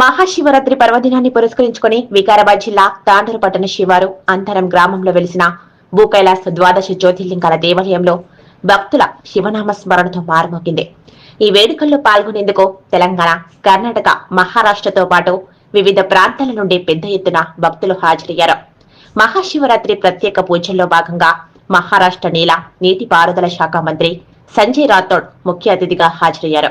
మహాశివరాత్రి పర్వదినాన్ని పురస్కరించుకుని వికారాబాద్ జిల్లా తాండూరు పట్టణ శివారు అంతరం గ్రామంలో వెలిసిన భూకైలాస ద్వాదశ జ్యోతిర్లింగాల దేవాలయంలో భక్తుల శివనామ స్మరణతో మారుమోగింది. ఈ వేడుకల్లో పాల్గొనేందుకు తెలంగాణ కర్ణాటక మహారాష్ట్రతో పాటు వివిధ ప్రాంతాల నుండి పెద్ద ఎత్తున భక్తులు హాజరయ్యారు. మహాశివరాత్రి ప్రత్యేక పూజల్లో భాగంగా మహారాష్ట్ర నీల నీటిపారుదల శాఖ మంత్రి సంజయ్ రాథోడ్ ముఖ్య అతిథిగా హాజరయ్యారు.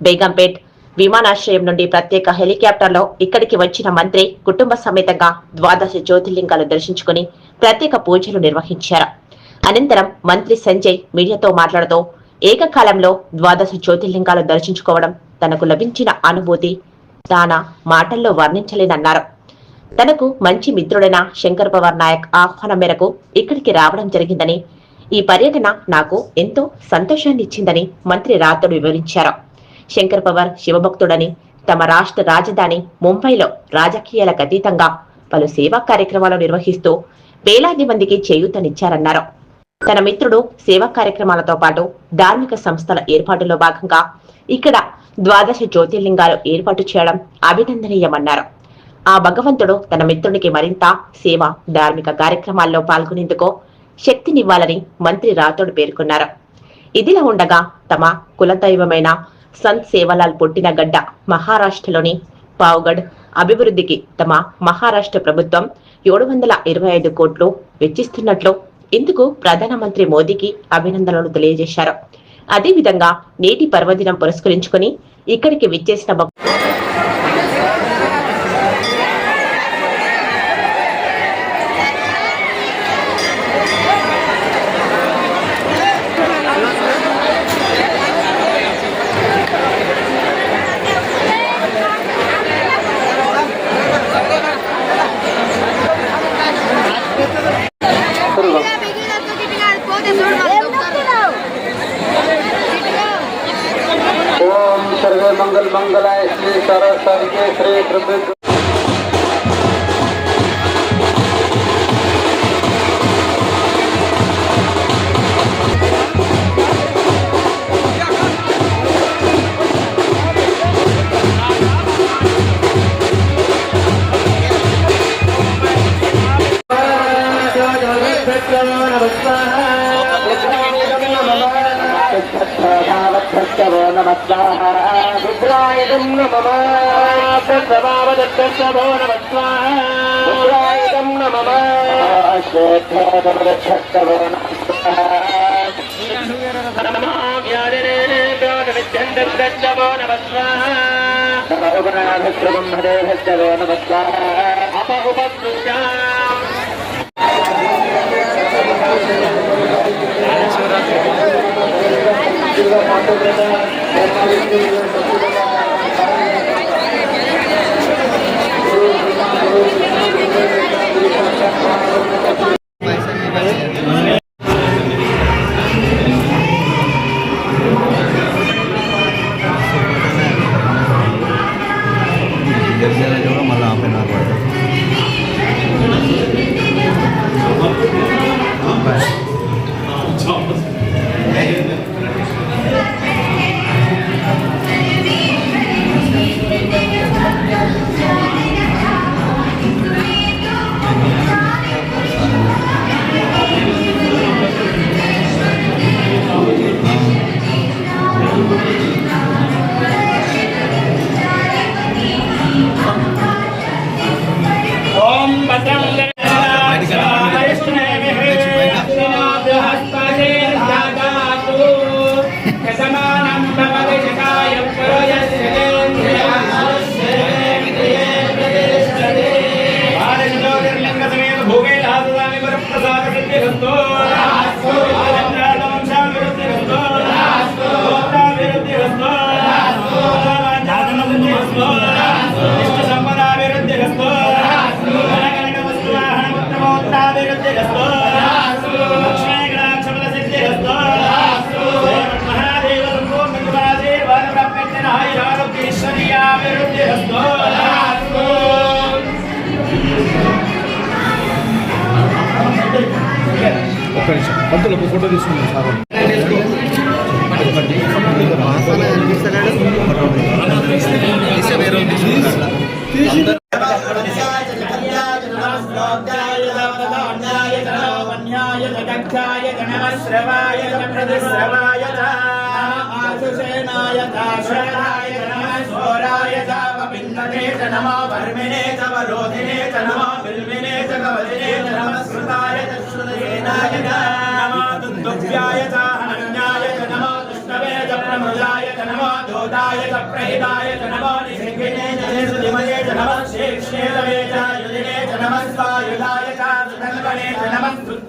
బేగంపేట్ విమానాశ్రయం నుండి ప్రత్యేక హెలికాప్టర్లో ఇక్కడికి వచ్చిన మంత్రి కుటుంబ సమేతంగా ద్వాదశ జ్యోతిర్లింగాలు దర్శించుకుని ప్రత్యేక పూజలు నిర్వహించారు. అనంతరం మంత్రి సంజయ్ మీడియాతో మాట్లాడుతూ ఏకకాలంలో ద్వాదశ జ్యోతిర్లింగాలు దర్శించుకోవడం తనకు లభించిన అనుభూతి తాన మాటల్లో వర్ణించలేనన్నారు తనకు మంచి మిత్రుడైన శంకర్ పవర్ నాయక్ ఆహ్వానం మేరకు ఇక్కడికి రావడం జరిగిందని ఈ పర్యటన నాకు ఎంతో సంతోషాన్ని ఇచ్చిందని మంత్రి రాథోడ్ వివరించారు. శంకర్ పవార్ శివభక్తుడని తమ రాష్ట్ర రాజధాని ముంబైలో రాజకీయాలకు అతీతంగా పలు సేవా కార్యక్రమాలు నిర్వహిస్తూ వేలాది మందికి చేయూతనిచ్చారన్నారు. తన మిత్రుడు సేవా కార్యక్రమాలతో పాటు ధార్మిక సంస్థల ఏర్పాటులో భాగంగా ఇక్కడ ద్వాదశ జ్యోతిర్లింగాలు ఏర్పాటు చేయడం అభినందనీయమన్నారు. ఆ భగవంతుడు తన మిత్రునికి మరింత సేవ ధార్మిక కార్యక్రమాల్లో పాల్గొనేందుకు శక్తినివ్వాలని మంత్రి రాథోడ్ పేర్కొన్నారు. ఇదిలా ఉండగా తమ కులదైవమైన సంత్ సేవలాల్ పుట్టిన గడ్డ మహారాష్ట్రలోని పావుగఢ్ అభివృద్ధికి తమ మహారాష్ట్ర ప్రభుత్వం ఏడు వందల ఇరవై ఐదు కోట్లు వెచ్చిస్తున్నట్లు ఇందుకు ప్రధానమంత్రి మోదీకి అభినందనలు తెలియజేశారు. అదేవిధంగా నేటి పర్వదినం పురస్కరించుకుని ఇక్కడికి విచ్చేసిన ಇರಬೇಕು Let's go. श्री प्रभु रुद्रायदं नमः सर्वभावदत्तभो नमः रुद्रायदं नमः श्वेतभो नमः नमः अप उपकृष्या ఒక్క నిమిషం పంతులు ఫోటో తీసుకున్నాం సార్ మసాలా కనిపిస్తలేడు गण्याय तदक्षाय गणाश्रवाय तप्रतिश्रवाय आशुषेणाय ताशराय गणाशोराय तावपिन्दने च नमो वर्मिणे च वरोधिने च नमो बिल्विने च कवलिने च नमः श्रुताय च श्रुतयेनाय नमो दुन्दुभ्याय च हनन्याय च नमो दुष्टवे च प्रमृदाय च नमो धोताय च प्रहिताय च नमो निषिङ्गिने च निसुतिमये च नमः शेक्षेतवे च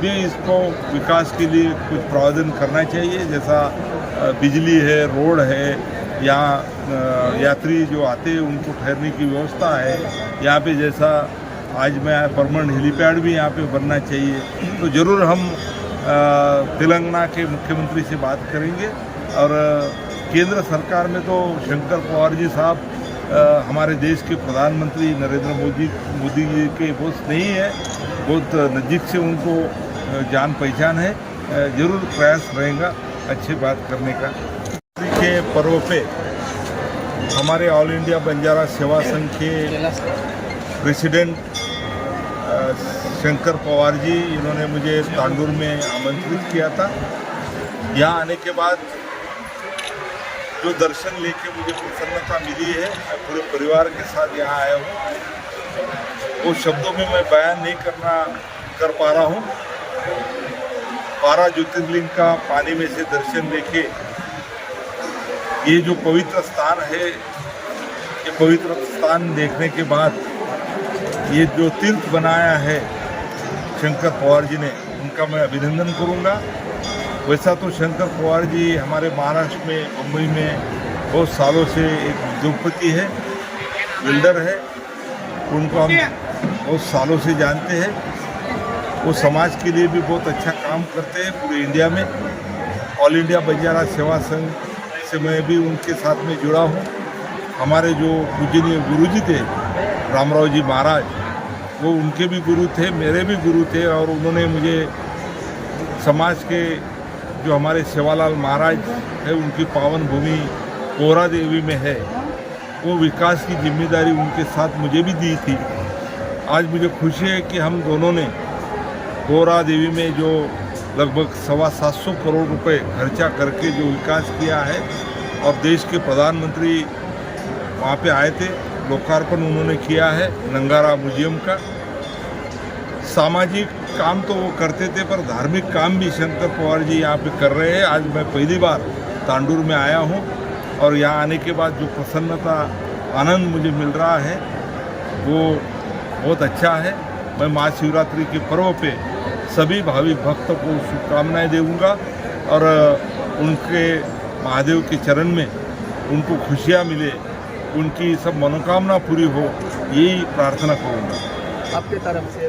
भी इसको विकास के लिए कुछ प्रावधान करना चाहिए जैसा बिजली है रोड है अ, यात्री जो आते हैं उनको ठहरने की व्यवस्था है। यहाँ पे जैसा आज मैं परमानेंट हेलीपैड भी यहाँ पे बनना चाहिए। तो ज़रूर हम तेलंगाना के मुख्यमंत्री से बात करेंगे। और केंद्र सरकार में तो शंकर पवार जी साहब हमारे देश के प्रधानमंत्री नरेंद्र मोदी मोदी जी के बहुत स्नेही है बहुत नज़दीक से उनको जान पहचान है ज़रूर प्रयास रहेगा अच्छी बात करने का। के पर्व पे हमारे ऑल इंडिया बंजारा सेवा संघ के प्रेसिडेंट शंकर पवार जी, इन्होंने मुझे तांडूर में आमंत्रित किया था। यहाँ आने के बाद जो दर्शन लेके मुझे प्रसन्नता मिली है, मैं पूरे परिवार के साथ यहाँ आया हूँ। वो शब्दों में मैं बयान नहीं करना, कर पा रहा हूँ। बारह ज्योतिर्लिंग का पानी में से दर्शन लेके ये जो पवित्र स्थान है, ये पवित्र स्थान देखने के बाद ये जो तीर्थ बनाया है शंकर पवार जी ने, उनका मैं अभिनंदन करूँगा। वैसा तो शंकर पवार जी हमारे महाराष्ट्र में, मुंबई में बहुत सालों से एक उद्योगपति है, बिल्डर है। उनको हम बहुत सालों से जानते हैं। वो समाज के लिए भी बहुत अच्छा काम करते हैं पूरे इंडिया में। ऑल इंडिया बंजारा सेवा संघ से मैं भी उनके साथ में जुड़ा हूँ। हमारे जो पूजनीय गुरु जी थे, रामराव जी महाराज, वो उनके भी गुरु थे, मेरे भी गुरु थे और उन्होंने मुझे समाज के जो हमारे सेवालाल महाराज है, उनकी पावन भूमि कोरा देवी में है। वो विकास की ज़िम्मेदारी उनके साथ मुझे भी दी थी। आज मुझे खुशी है कि हम दोनों ने कोरा देवी में जो लगभग सवा सात सौ करोड़ रुपए खर्चा करके जो विकास किया है, और देश के प्रधानमंत्री वहाँ पे आए थे, लोकार्पण उन्होंने किया है, नंगारा म्यूज़ियम का। सामाजिक काम तो वो करते थे, पर धार्मिक काम भी शंकर पवार जी यहाँ पे कर रहे हैं। आज मैं पहली बार तांडूर में आया हूँ, और यहाँ आने के बाद जो प्रसन्नता, आनंद मुझे मिल रहा है, वो बहुत अच्छा है। मैं महाशिवरात्रि के पर्व पे सभी भावी भक्तों को शुभकामनाएँ दूँगा और उनके महादेव के चरण में उनको खुशियाँ मिले, उनकी सब मनोकामना पूरी हो, यही प्रार्थना करूँगा। आपके तरफ़ से।